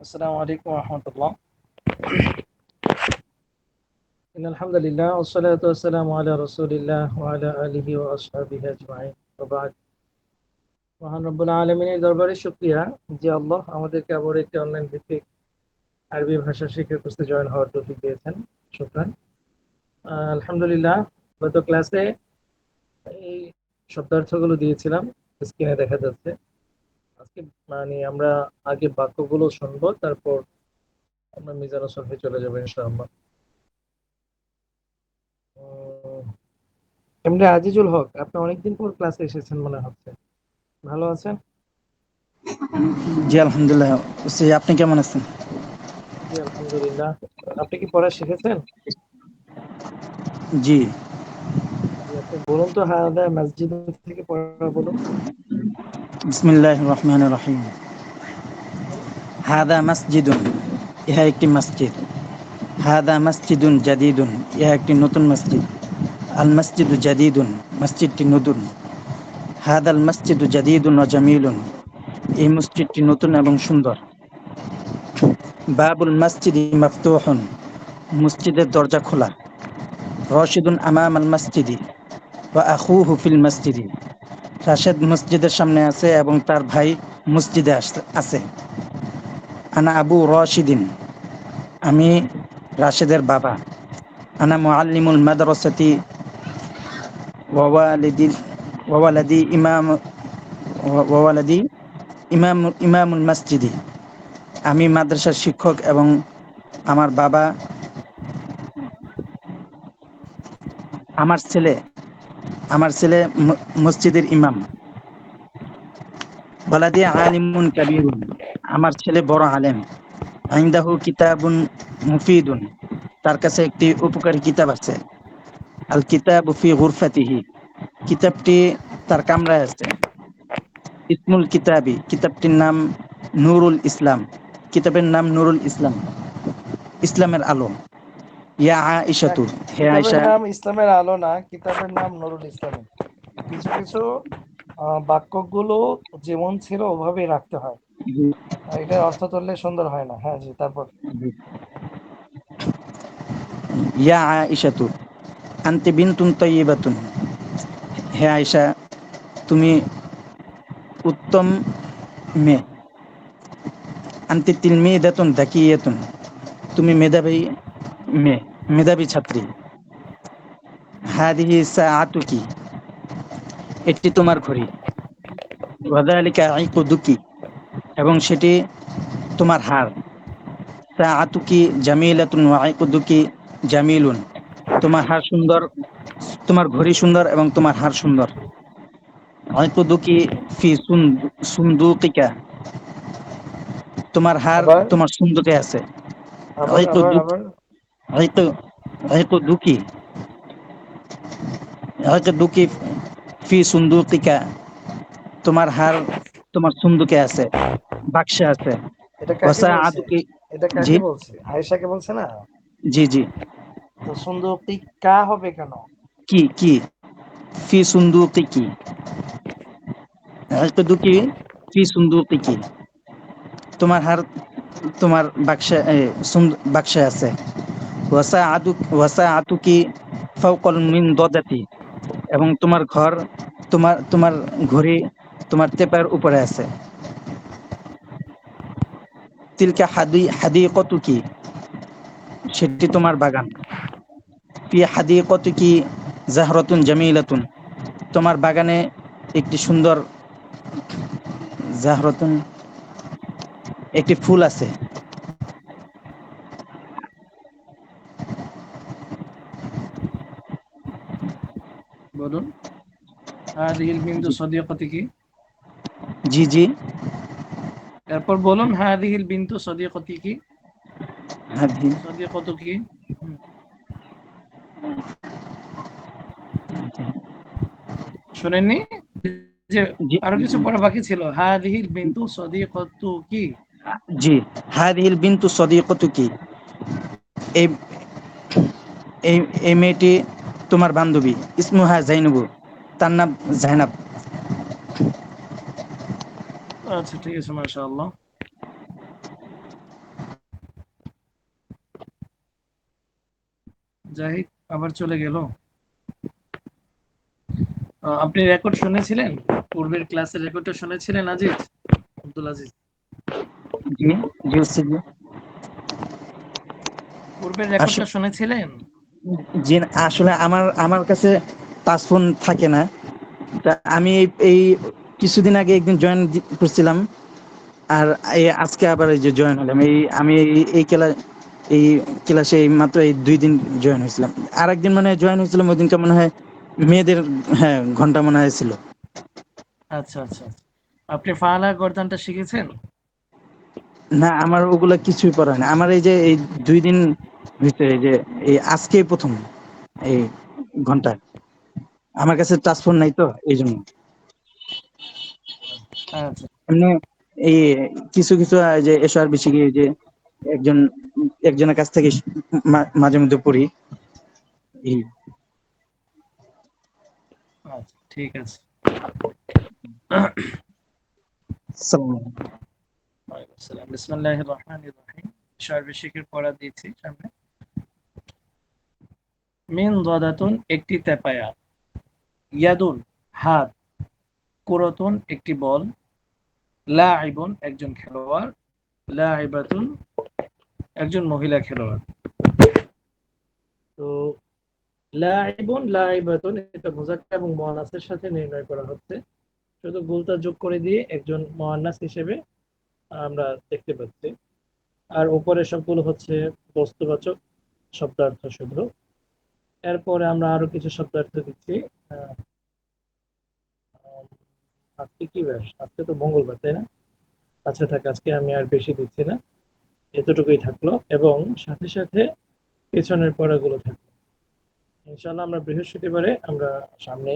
السلام عليكم ورحمة الله إن الحمد لله والصلاة والسلام على رسول الله وعلى آله وأصحابه أجمعين وبعد মহান রব্বুল আলমিনের দরবারে শুক্রিয়া যে আল্লাহ আমাদেরকে আবার একটি অনলাইন ভিত্তিক আরবি ভাষা শিখে প্রস্তুতি জয়েন হওয়ার তৌফিক দিয়েছেন শুক্রান আহ, আলহামদুলিল্লাহ গত ক্লাসে এই শব্দার্থগুলো দিয়েছিলাম স্ক্রিনে দেখা যাচ্ছে আজকে মানে আমরা আগে বাক্যগুলো শুনব তারপর আমরা মিজান সরফে চলে যাব ইনশাআল্লাহ। আজিজুল হক আপনি অনেকদিন পর ক্লাসে এসেছেন মনে হচ্ছে। ভালো আছেন? জি আলহামদুলিল্লাহ। আপনি কেমন আছেন? জি আলহামদুলিল্লাহ। আপনি কি পড়া শিখেছেন? জি। জি বলুন তো হায়দা মসজিদ থেকে পড়া বলুন। হাদা মসজিদুন ইহা একটি মসজিদ হাদা মসজিদুন ইহা একটি নতুন মসজিদ আল মসজিদটি নতুন ও জামিলুন এই মসজিদটি নতুন এবং সুন্দর। বাবুল মসজিদ মফতুহন মসজিদের দরজা খোলা। রশিদুন আমাম আল মসজিদি বা আখুহু ফিল মসজিদি রাশেদ মসজিদের সামনে আছে এবং তার ভাই মসজিদে আছে। আনা আবু রশিদিন, আমি রাশেদের বাবা। আনা মুআল্লিমুল মাদ্রাসাতি ওয়ালিদি ওয়ালাদি ইমাম ওয়ালাদি ইমাম, ইমামুল মসজিদি। আমি মাদ্রাসার শিক্ষক এবং আমার বাবা, আমার ছেলে আমার ছেলে মসজিদের ইমাম। ওয়ালাদি আলিমুন কাবিরুন। আমার ছেলে বড় আলেম। আইন্দাহু কিতাবুন মুফিদুন। তার কাছে একটি উপকারী কিতাব আছে। আল কিতাব ফি গুরফাতিহি। কিতাবটি তার কামরায় আছে। ইসমুল কিতাবি। কিতাবটির নাম নুরুল ইসলাম। কিতাবের নাম নুরুল ইসলাম। ইসলামের আলো। ইয়া আয়েশাতু। হে আয়েশা। নাম ইসলামের আলো না কিতাবের নাম নুরুল ইসলাম। কিছু কিছু বাক্যগুলো যেমন ছিল ওভাবেই রাখতে হয়। এটার অর্থ তুললে সুন্দর হয় না। হ্যাঁ জি তারপর। ইয়া আয়েশাতু আনতি বিনতুন তয়্যিবাতুন হে আয়েশা তুমি উত্তম মেয়ে। আনতি তিলমিদাতুন দাকিয়াতুন। তুমি মেধাবী মেয়ে মেধাবী ছাত্রী। হাদিহি সাআতুকি এটি তোমার ঘড়ি। ওয়াদালিকা আইকুদুকি এবং সেটি তোমার হার। সাআতুকি জামিলাতুন ওয়া আইকুদুকি জামিলুন। তোমার হার সুন্দর তোমার ঘড়ি সুন্দর এবং তোমার হার সুন্দর। আইকুদুকি ফি সুন- সুন্দুকিকা। তোমার হার তোমার সুন্দুকে আছে। আবার ওই তো আবার দু- আবার আইকু আইকুদুকি আইকুদুকি ফি সুন্দুকিকা তোমার হার তোমার সুন্দুকে আছে বাক্সে আছে। এটা কাকে বলছে? জি? আয়েশাকে বলছে না? জি জি। তো সুন্দর কা হবে কেন? কি কি? ফি সুন্দুকিকি আইকুদুকি ফি সুন্দুকিকি তোমার হার তোমার বাক্সে বাক্সে আছে। ওয়াসা আতুকি ফাউকল মিন এবং তোমার ঘর, তোমার তোমার ঘড়ি তোমার তেপার উপরে আছে। তিলকা হাদি হাদি কতুকি সেটি তোমার বাগান। ফি হাদি কতুকি জাহরতুন জামিলাতুন, তোমার বাগানে একটি সুন্দর জাহরতুন একটি ফুল আছে বলুন হাদিহিল বিনতু সদিয়কতিকি জি জি। তারপর বলুন হাদিহিল বিনতু সদিয়কতিকি হাদি সদিয়কতুকি শুনেননি? যে আরও কিছু পড়া বাকি ছিল। হাদিহিল বিনতু সদিয়কতুকি জি হাদিহিল বিনতু সদিকতুকি এই এই এই মেয়েটি তোমার বান্ধবী ইসমুহা জাইনবু। তার নাম জাহনাব। আচ্ছা ঠিক আছে মাশাআল্লাহ। জাহিদ আবার চলে গেল। আপনি রেকর্ড শুনেছিলেন? পূর্বের ক্লাসের রেকর্ডটা শুনেছিলেন আজিজ? আব্দুল আজিজ? জি জি পূর্বের রেকর্ডটা শুনেছিলেন? জি আসলে আমার আমার কাছে ফোন থাকে না। আমি এই- কিছুদিন আগে একদিন জয়েন করছিলাম। আর এই আজকে আবার এই যে জয়েন হলাম। এই আমি এই- ক্লাস এই ক্লাসে এই মাত্র এই দুই দিন জয়েন হয়েছিলাম। আর একদিন মানে জয়েন হয়েছিলাম ওই দিনকে মনে হয় মেয়েদের হ্যাঁ ঘণ্টা মনে হয়েছিল আচ্ছা আচ্ছা। আপনি ফালা গর্দানটা শিখেছেন? না আমার ওগুলা কিছুই পড়া হয় না আমার এই যে এই দুই দিন হয়েছে এই যে এই আজকে প্রথম এই ঘণ্টা। আমার কাছে টাচ ফোন নাই তো এই জন্য। এমনি এই কিছু কিছু যে এসো আর বেশি যে একজন একজনের কাছ থেকে মাঝে মধ্যে পড়ি। এই। ঠিক আছে। আসসালামু আলাইকুম। বিসমিল্লাহির রহমানির রহিম। সর্বশিক্ষের পড়া দিয়েছি সামনে। মিন দাদাতুন একটি তেপায়া। ইয়াদুন, হাত কুরতুন একটি বল লাইবুন একজন খেলোয়াড় লাইবাতুন একজন মহিলা খেলোয়াড়। তো লাইবুন লাইবাতুন এটা মুজাক্কার এবং মুয়ান্নাসের সাথে নির্ণয় করা হচ্ছে। শুধু গুলতা যোগ করে দিয়ে একজন মুয়ান্নাস হিসেবে আমরা দেখতে পাচ্ছি। আর উপরে সবগুলো হচ্ছে বস্তুবাচক শব্দার্থ শুধু এরপরে আমরা আরও কিছু শব্দার্থ দিচ্ছি। আজকে কি ব্যাস? আজকে তো মঙ্গলবার, তাই না? আচ্ছা থাক, আজকে আমি আর বেশি দিচ্ছি না। এতটুকুই থাকল এবং সাথে সাথে পেছনের পড়াগুলো থাকল। ইনশাল্লাহ আমরা বৃহস্পতিবারে আমরা সামনে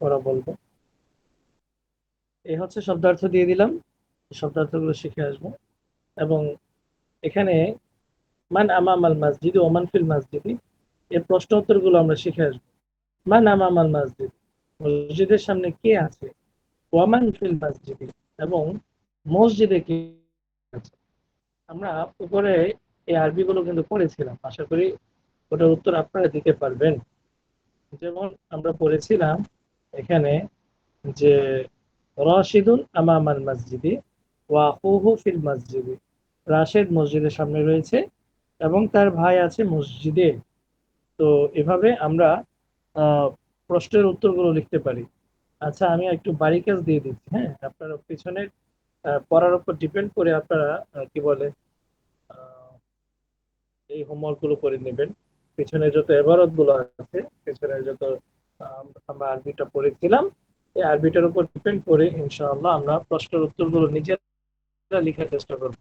পড়া বলব। এই হচ্ছে শব্দার্থ দিয়ে দিলাম। শব্দার্থগুলো শিখে আসব। এবং এখানে, মান আমামাল মসজিদ ওমান ফিল মসজিদি এর প্রশ্ন উত্তরগুলো আমরা শিখে আসব। মান আমামাল মসজিদ। মসজিদের সামনে কে আছে? ওয়ামান ফিল মসজিদি। এবং মসজিদে কে আছে? আমরা উপরে এই আরবিগুলো কিন্তু পড়েছিলাম। আশা করি ওটার উত্তর আপনারা দিতে পারবেন। যেমন আমরা পড়েছিলাম এখানে যে, রাশিদুন আমামাল মসজিদি ওয়াহুহু ফিল মসজিদি। রাশেদ মসজিদের সামনে রয়েছে এবং তার ভাই আছে মসজিদে। তো এভাবে আমরা প্রশ্নের উত্তরগুলো লিখতে পারি। আচ্ছা আমি একটু বাড়ি কাজ দিয়ে দিচ্ছি হ্যাঁ? আপনারা পিছনের পড়ার উপর ডিপেন্ড করে আপনারা কি বলে এই হোমওয়ার্কগুলো করে নেবেন। পিছনে যত এবারতগুলো আছে, পিছনে যত আমরা আরবিটা পড়েছিলাম, এই আরবিটার উপর ডিপেন্ড করে ইনশাআল্লাহ আমরা প্রশ্নের উত্তরগুলো নিজেরা লেখার চেষ্টা করব।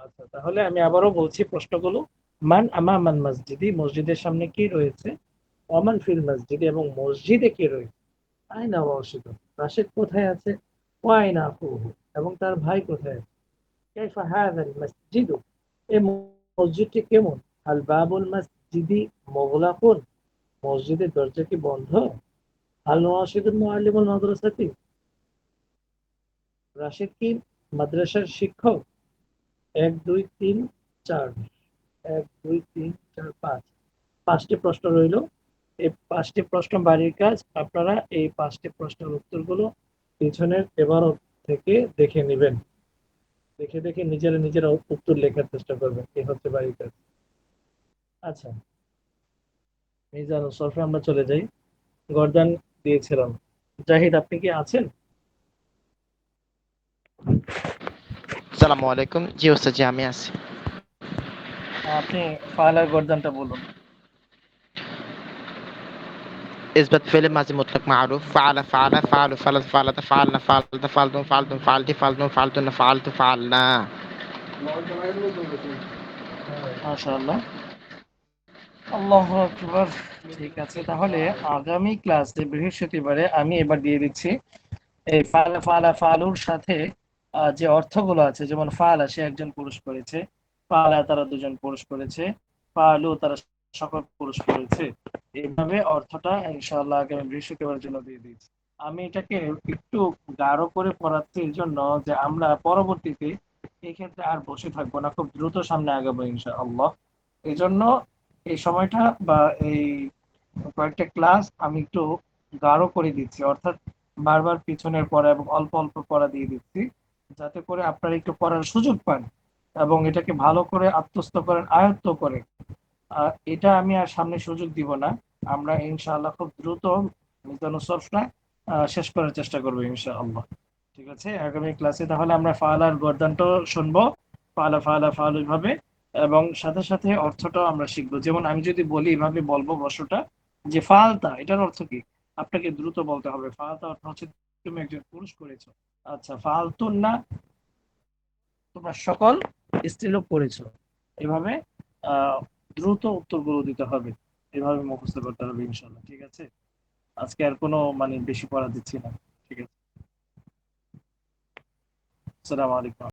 আচ্ছা তাহলে আমি আবারও বলছি প্রশ্নগুলো। মান আমামান মসজিদি, মসজিদের সামনে কি রয়েছে? অমান ফিল মসজিদ এবং মসজিদে কি রয়েছে? আয়না ওয়াসিদ রাশেদ কোথায় আছে? ও আয়না আকুহু এবং তার ভাই কোথায় আছে? কাইফা হাযাল মসজিদ। এই মসজিদটি কেমন? আল বাবুল মসজিদি মুগলাকুন। মসজিদের দরজা কি বন্ধ? আল ওয়াসিদুল মুআল্লিমুল মাদ্রাসাতি রাশেদ কি? মাদ্রাসার শিক্ষক? এক, দুই, তিন, চার। এক, দুই, তিন, চার, পাঁচ। পাঁচটি প্রশ্ন রইল। এই পাঁচটি প্রশ্ন বাড়ির কাজ। আপনারা এই পাঁচটি প্রশ্নের উত্তরগুলো পিছনের এবারত থেকে দেখে নেবেন। দেখে দেখে নিজেরা নিজেরা উত্তর লেখার চেষ্টা করবেন। এই হচ্ছে বাড়ির কাজ। আচ্ছা। মিজান সরফে, আমরা চলে যাই। গর্দান দিয়েছিলাম। জাহিদ, আপনি কি আছেন? আসসালামু আলাইকুম। জি, ওস্তাদ জি, আমি আছি। আপনি ফালার গর্দানটা বলুন إثبات فعل ماضي مطلق معروف فعل فعل فعل فعل فعلت فعلنا فعلت فعلتم فعلتم فعلتي فعلتم فعلتن فعلت فعلنا মাশাআল্লাহ আল্লাহু আকবার ঠিক আছে তাহলে আগামী ক্লাসে বৃহস্পতিবারে আমি এবার দিয়ে দিচ্ছি এই ফালা ফালা ফালুর সাথে আহ, যে অর্থগুলো আছে যেমন ফালা সে একজন পুরুষ করেছে ফালা তারা দুজন পুরুষ করেছে ফালু তারা সকল পুরুষ করেছে এইভাবে অর্থটা ইনশাআল্লাহ আগামী বৃহস্পতিবারের জন্য দিয়ে দিচ্ছি আমি এটাকে একটু গাঢ় করে পড়াচ্ছি এর জন্য যে আমরা পরবর্তীতে এই ক্ষেত্রে আর বসে থাকব না, খুব দ্রুত সামনে আগাবো ইনশাআল্লাহ। এই জন্য এই সময়টা বা এই কয়েকটা ক্লাস আমি একটু গাঢ় করে দিচ্ছি, অর্থাৎ বারবার পিছনের পড়া এবং অল্প অল্প পড়া দিয়ে দিচ্ছি, যাতে করে আপনারা একটু পড়ার সুযোগ পান। এবং এটাকে ভালো করে আত্মস্থ করেন, আয়ত্ত করে এটা আমি আর সামনে সুযোগ দিব না। আমরা ইনশাআল্লাহ খুব দ্রুত শেষ করার চেষ্টা করব ইনশাআল্লাহ। ঠিক আছে? আগামী ক্লাসে তাহলে আমরা ফালার গর্দানটাও শুনব। ফালা ফালা, ফাল ভাবে। এবং সাথে সাথে অর্থটাও আমরা শিখব। যেমন আমি যদি বলি, এভাবে বলব বর্ষটা, যে ফালতা, এটার অর্থ কি? আপনাকে দ্রুত বলতে হবে। ফালতা অর্থ হচ্ছে তুমি একজন পুরুষ করেছ। আচ্ছা ফালতুন না। তোমরা সকল স্ত্রীলোক করেছ এভাবে দ্রুত উত্তরগুলো দিতে হবে। এভাবে মুখস্থ করতে হবে ইনশাল্লাহ ঠিক আছে? আজকে আর কোনো মানে বেশি পড়া দিচ্ছি না, ঠিক আছে? আসসালামু আলাইকুম।